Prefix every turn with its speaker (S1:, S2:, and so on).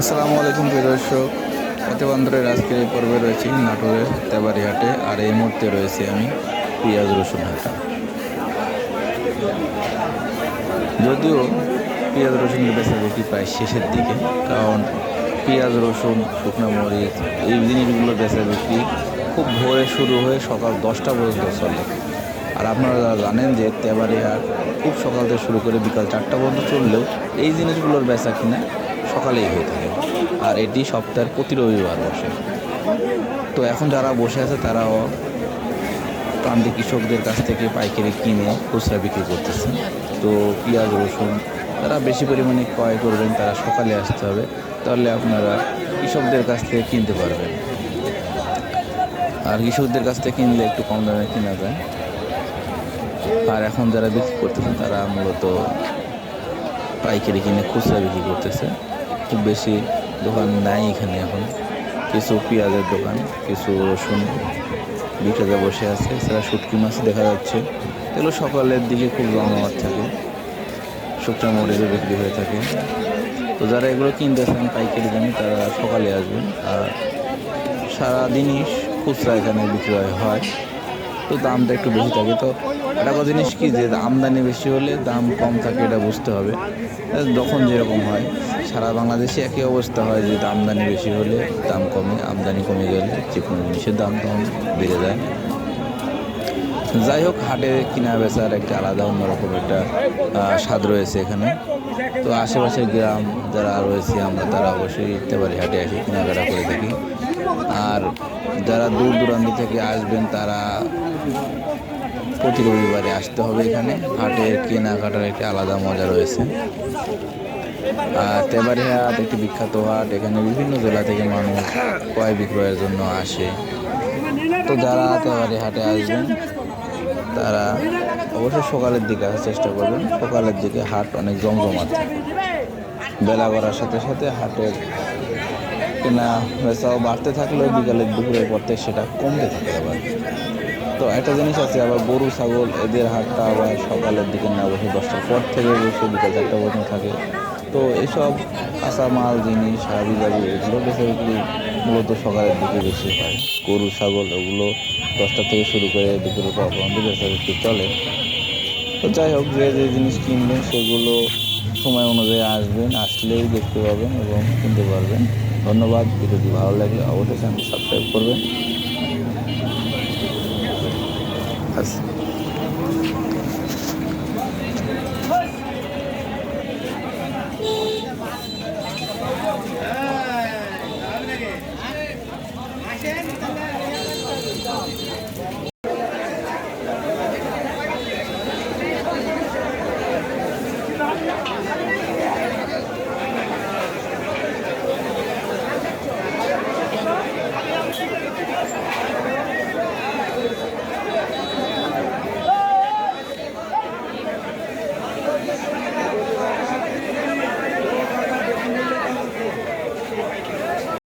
S1: আসসালামু আলাইকুম প্রিয় দর্শক, প্রতিবন্ধরের আজকের এই পর্বে রয়েছি নাটোরের তেবারিহাটে আর এই মুহূর্তে রয়েছে আমি পেঁয়াজ রসুন হাটা। যদিও পেঁয়াজ রসুনের বেচা বিক্রি প্রায় শেষের দিকে, কারণ পেঁয়াজ রসুন, শুকনো মরিচ এই জিনিসগুলো বেচা বিক্রি খুব ভোরে শুরু হয়ে সকাল দশটা পর্যন্ত চলে। আর আপনারা যারা জানেন যে তেবারি হাট খুব সকাল থেকে শুরু করে বিকাল চারটা পর্যন্ত চললেও এই জিনিসগুলোর বেচা কিনা সকালেই হয়ে থাকে। আর এটি সপ্তাহের প্রতি রবিবার বসে। তো এখন যারা বসে আছে, তারাও প্রান্তিক কৃষকদের কাছ থেকে পাইকারি কিনে খুচরা বিক্রি করতেছে। তো পেঁয়াজ, রসুন তারা বেশি পরিমাণে ক্রয় করবেন, তারা সকালে আসতে হবে। তাহলে আপনারা কৃষকদের কাছ থেকে কিনতে পারবেন। আর কৃষকদের কাছ থেকে কিনলে একটু কম দামে কেনা যায়। আর এখন যারা বিক্রি করতেছেন তারা মূলত পাইকারি কিনে খুচরা বিক্রি করতেছে। খুব বেশি দোকান নাই এখানে এখন। কিছু পেঁয়াজের দোকান, কিছু রসুন বিক্রেতা বসে আছে, এছাড়া শুটকি মাছ দেখা যাচ্ছে। এগুলো সকালের দিকে খুব জমজমাট থাকে শুকনো মরিচও বিক্রি হয়ে থাকে। তো যারা এগুলো কিনতেছেন পাইকারি দামে তারা সকালে আসবেন। আর সারাদিনই খুচরা এখানে বিক্রয় হয়। তো দামটা একটু বেশি থাকে। তো একটা জিনিস কি যে আমদানি বেশি হলে দাম কম থাকে এটা বুঝতে হবে। যখন যেরকম হয়, সারা বাংলাদেশে একই অবস্থা হয় যে আমদানি বেশি হলে দাম কমে, আমদানি কমে গেলে যে কোনো জিনিসের দাম তখন বেড়ে যায়। যাই হোক হাটে কেনা বেচার একটা আলাদা অন্যরকম একটা স্বাদ রয়েছে এখানে। তো আশেপাশের গ্রাম যারা রয়েছে, আমরা তারা অবশ্যই ইতে পারি হাটে এসে কেনাকাটা করে থাকি। আর যারা দূর দূরান্ত থেকে আসবেন, তারা প্রতি রবিবারে আসতে হবে এখানে। হাটের কেনাকাটার একটা আলাদা মজা রয়েছে। আর তেবারি হাট একটি বিখ্যাত হাট। এখানে বিভিন্ন জেলা থেকে মানুষ ক্রয় বিক্রয়ের জন্য আসে। তো যারা তেবারি হাটে আসবেন, তারা অবশ্যই সকালের দিকে আসার চেষ্টা করবেন। সকালের দিকে হাট অনেক জমজমাট। বেলা করার সাথে সাথে হাটের কেনা বেচাও বাড়তে থাকলেও বিকালের দুপুরের পর থেকে সেটা কমতে থাকে আবার। তো একটা জিনিস আছে, আবার গরু, ছাগল, এদের হাটটা আবার সকালের দিকে না বসে দশটার পর থেকে বসে বিকাল চারটা পর্যন্ত থাকে। তো এসব কাঁচা মাল জিনিস হাবি জাবি এগুলো বেশি মূলত সকালের দিকে বেশি হয়। গরু, ছাগল ওগুলো দশটা থেকে শুরু করে দুপুরের পর পর্যন্ত বেচা বিক্রি চলে। তো যাই হোক, যে যে জিনিস কিনবেন, সেগুলো সময় অনুযায়ী আসবেন, আসলেই দেখতে পাবেন এবং কিনতে পারবেন। ধন্যবাদ, ভিডিওটি ভালো লাগলে অবশ্যই চ্যানেল সাবস্ক্রাইব করবেন। Así.